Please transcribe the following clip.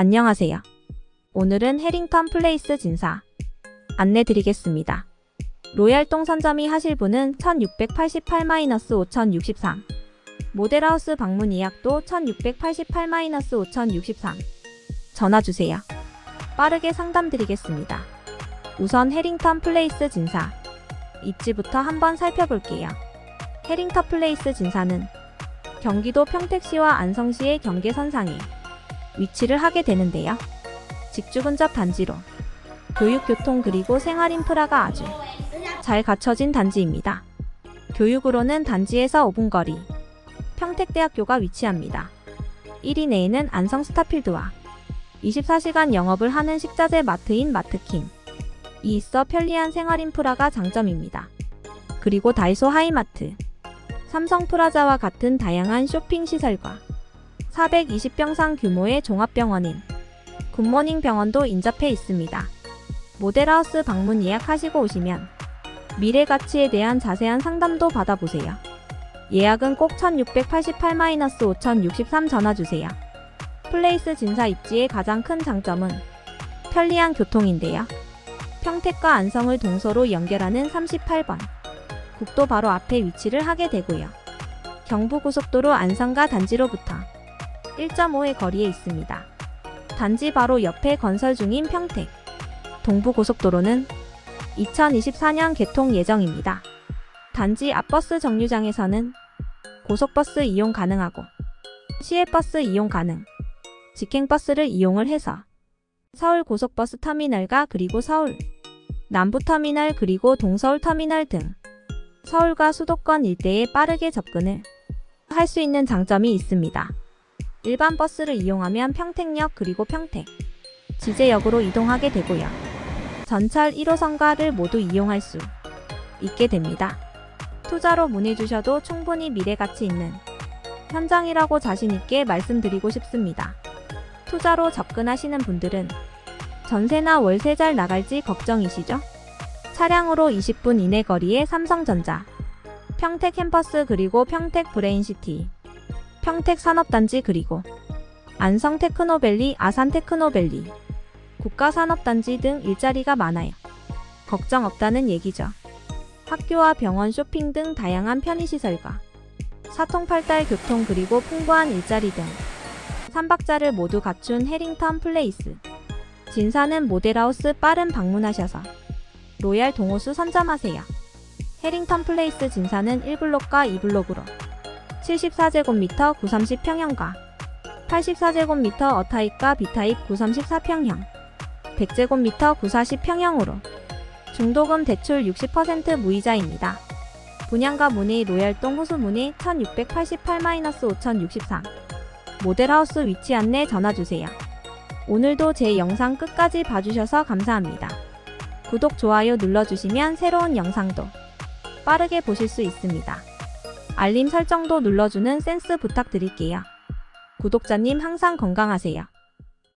안녕하세요. 오늘은 해링턴 플레이스 진사 안내 드리겠습니다. 로얄동 선점이 하실 분은 1688-5063 모델하우스 방문 예약도 1688-5063 전화 주세요. 빠르게 상담 드리겠습니다. 우선 해링턴 플레이스 진사 입지부터 한번 살펴볼게요. 해링턴 플레이스 진사는 경기도 평택시와 안성시의 경계선상에 위치를 하게 되는데요. 직주 근접 단지로 교육, 교통 그리고 생활 인프라가 아주 잘 갖춰진 단지입니다. 교육으로는 단지에서 5분 거리 평택대학교가 위치합니다. 1위 내에는 안성 스타필드와 24시간 영업을 하는 식자재 마트인 마트킹 이 있어 편리한 생활 인프라가 장점입니다. 그리고 다이소 하이마트, 삼성 프라자와 같은 다양한 쇼핑 시설과 420병상 규모의 종합병원인 굿모닝 병원도 인접해 있습니다. 모델하우스 방문 예약하시고 오시면 미래 가치에 대한 자세한 상담도 받아보세요. 예약은 꼭 1688-5063 전화 주세요. 플레이스 진사 입지의 가장 큰 장점은 편리한 교통인데요. 평택과 안성을 동서로 연결하는 38번 국도 바로 앞에 위치를 하게 되고요. 경부고속도로 안성과 단지로부터 1.5의 거리에 있습니다. 단지 바로 옆에 건설 중인 평택 동부고속도로는 2024년 개통 예정입니다. 단지 앞버스 정류장에서는 고속버스 이용 가능하고 시외버스 이용 가능, 직행버스를 이용을 해서 서울 고속버스 터미널과 그리고 서울 남부터미널 그리고 동서울 터미널 등 서울과 수도권 일대에 빠르게 접근을 할 수 있는 장점이 있습니다. 일반 버스를 이용하면 평택역 그리고 평택, 지제역으로 이동하게 되고요. 전철 1호선과를 모두 이용할 수 있게 됩니다. 투자로 문의 주셔도 충분히 미래 가치 있는 현장이라고 자신있게 말씀드리고 싶습니다. 투자로 접근하시는 분들은 전세나 월세 잘 나갈지 걱정이시죠? 차량으로 20분 이내 거리에 삼성전자, 평택 캠퍼스 그리고 평택 브레인시티, 평택 산업단지 그리고 안성 테크노밸리, 아산 테크노밸리, 국가산업단지 등 일자리가 많아요. 걱정 없다는 얘기죠. 학교와 병원, 쇼핑 등 다양한 편의시설과 사통팔달 교통 그리고 풍부한 일자리 등 3박자를 모두 갖춘 해링턴 플레이스. 진사는 모델하우스 빠른 방문하셔서 로얄 동호수 선점하세요. 해링턴 플레이스 진사는 1블록과 2블록으로 74제곱미터 930평형과 84제곱미터 어타입과 B타입 934평형 100제곱미터 940평형으로 중도금 대출 60% 무이자입니다. 분양가 문의 로얄동 호수 문의 1688-5063 모델하우스 위치 안내 전화주세요. 오늘도 제 영상 끝까지 봐주셔서 감사합니다. 구독, 좋아요 눌러주시면 새로운 영상도 빠르게 보실 수 있습니다. 알림 설정도 눌러주는 센스 부탁드릴게요. 구독자님 항상 건강하세요.